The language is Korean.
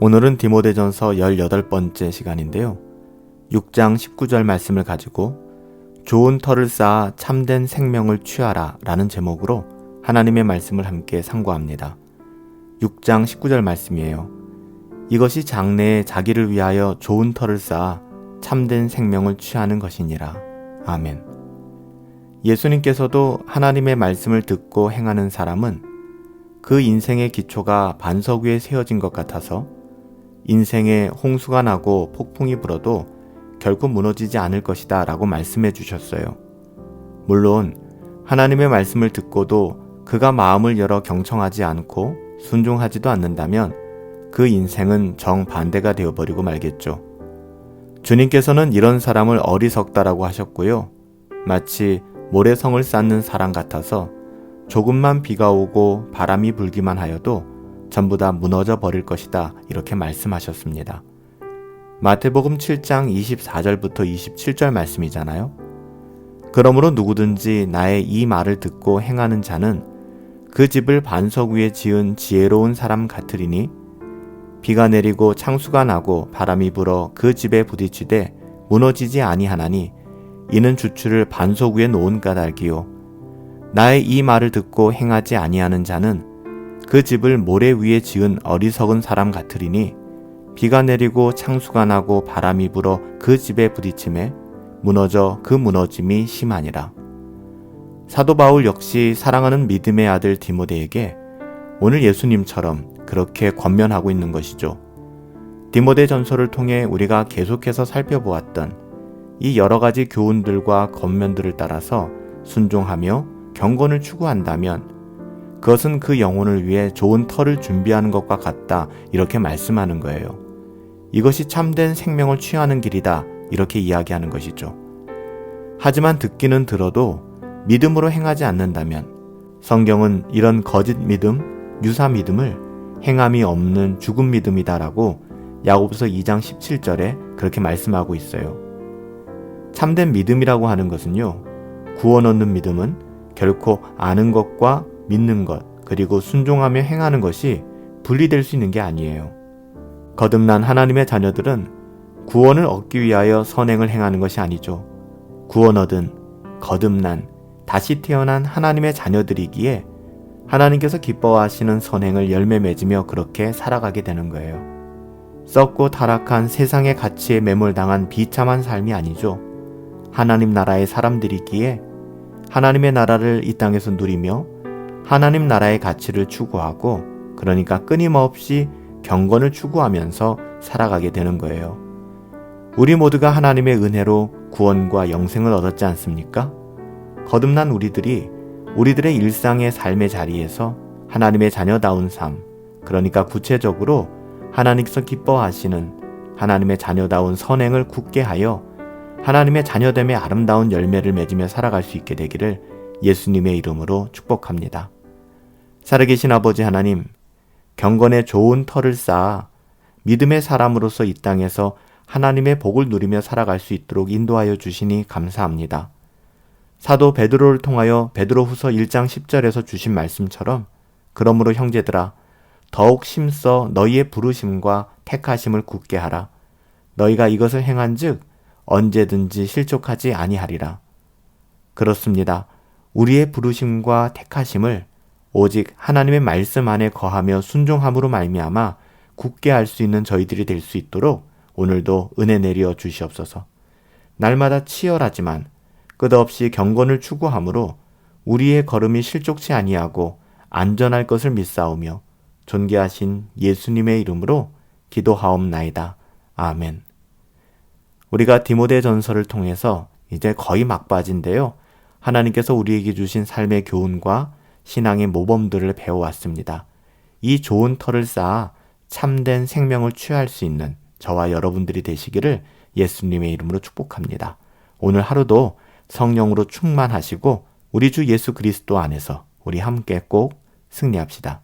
오늘은 디모데전서 18번째 시간인데요. 6장 19절 말씀을 가지고 좋은 털을 쌓아 참된 생명을 취하라 라는 제목으로 하나님의 말씀을 함께 상고합니다. 6장 19절 말씀이에요. 이것이 장래에 자기를 위하여 좋은 털을 쌓아 참된 생명을 취하는 것이니라. 아멘. 예수님께서도 하나님의 말씀을 듣고 행하는 사람은 그 인생의 기초가 반석 위에 세워진 것 같아서 인생에 홍수가 나고 폭풍이 불어도 결코 무너지지 않을 것이다 라고 말씀해 주셨어요. 물론 하나님의 말씀을 듣고도 그가 마음을 열어 경청하지 않고 순종하지도 않는다면 그 인생은 정반대가 되어버리고 말겠죠. 주님께서는 이런 사람을 어리석다라고 하셨고요. 마치 모래성을 쌓는 사람 같아서 조금만 비가 오고 바람이 불기만 하여도 전부 다 무너져 버릴 것이다. 이렇게 말씀하셨습니다. 마태복음 7장 24절부터 27절 말씀이잖아요. 그러므로 누구든지 나의 이 말을 듣고 행하는 자는 그 집을 반석 위에 지은 지혜로운 사람 같으리니 비가 내리고 창수가 나고 바람이 불어 그 집에 부딪히되 무너지지 아니하나니 이는 주추를 반석 위에 놓은 까닭이요 나의 이 말을 듣고 행하지 아니하는 자는 그 집을 모래 위에 지은 어리석은 사람 같으리니 비가 내리고 창수가 나고 바람이 불어 그 집에 부딪힘에 무너져 그 무너짐이 심하니라. 사도 바울 역시 사랑하는 믿음의 아들 디모데에게 오늘 예수님처럼 그렇게 권면하고 있는 것이죠. 디모데 전서를 통해 우리가 계속해서 살펴보았던 이 여러 가지 교훈들과 권면들을 따라서 순종하며 경건을 추구한다면 그것은 그 영혼을 위해 좋은 터를 준비하는 것과 같다. 이렇게 말씀하는 거예요. 이것이 참된 생명을 취하는 길이다. 이렇게 이야기하는 것이죠. 하지만 듣기는 들어도 믿음으로 행하지 않는다면 성경은 이런 거짓 믿음, 유사 믿음을 행함이 없는 죽은 믿음이다라고 야고보서 2장 17절에 그렇게 말씀하고 있어요. 참된 믿음이라고 하는 것은요. 구원 얻는 믿음은 결코 아는 것과 믿는 것, 그리고 순종하며 행하는 것이 분리될 수 있는 게 아니에요. 거듭난 하나님의 자녀들은 구원을 얻기 위하여 선행을 행하는 것이 아니죠. 구원 얻은, 거듭난, 다시 태어난 하나님의 자녀들이기에 하나님께서 기뻐하시는 선행을 열매 맺으며 그렇게 살아가게 되는 거예요. 썩고 타락한 세상의 가치에 매몰당한 비참한 삶이 아니죠. 하나님 나라의 사람들이기에 하나님의 나라를 이 땅에서 누리며 하나님 나라의 가치를 추구하고 그러니까 끊임없이 경건을 추구하면서 살아가게 되는 거예요. 우리 모두가 하나님의 은혜로 구원과 영생을 얻었지 않습니까? 거듭난 우리들이 우리들의 일상의 삶의 자리에서 하나님의 자녀다운 삶, 그러니까 구체적으로 하나님께서 기뻐하시는 하나님의 자녀다운 선행을 굳게 하여 하나님의 자녀됨의 아름다운 열매를 맺으며 살아갈 수 있게 되기를 예수님의 이름으로 축복합니다. 살아계신 아버지 하나님, 경건의 좋은 터를 쌓아 믿음의 사람으로서 이 땅에서 하나님의 복을 누리며 살아갈 수 있도록 인도하여 주시니 감사합니다. 사도 베드로를 통하여 베드로후서 1장 10절에서 주신 말씀처럼 그러므로 형제들아 더욱 심써 너희의 부르심과 택하심을 굳게 하라. 너희가 이것을 행한즉 언제든지 실족하지 아니하리라. 그렇습니다. 우리의 부르심과 택하심을 오직 하나님의 말씀 안에 거하며 순종함으로 말미암아 굳게 할 수 있는 저희들이 될 수 있도록 오늘도 은혜 내려 주시옵소서. 날마다 치열하지만 끝없이 경건을 추구함으로 우리의 걸음이 실족치 아니하고 안전할 것을 믿사오며 존귀하신 예수님의 이름으로 기도하옵나이다. 아멘. 우리가 디모데 전설을 통해서 이제 거의 막바지인데요. 하나님께서 우리에게 주신 삶의 교훈과 신앙의 모범들을 배워왔습니다. 이 좋은 터를 쌓아 참된 생명을 취할 수 있는 저와 여러분들이 되시기를 예수님의 이름으로 축복합니다. 오늘 하루도 성령으로 충만하시고 우리 주 예수 그리스도 안에서 우리 함께 꼭 승리합시다.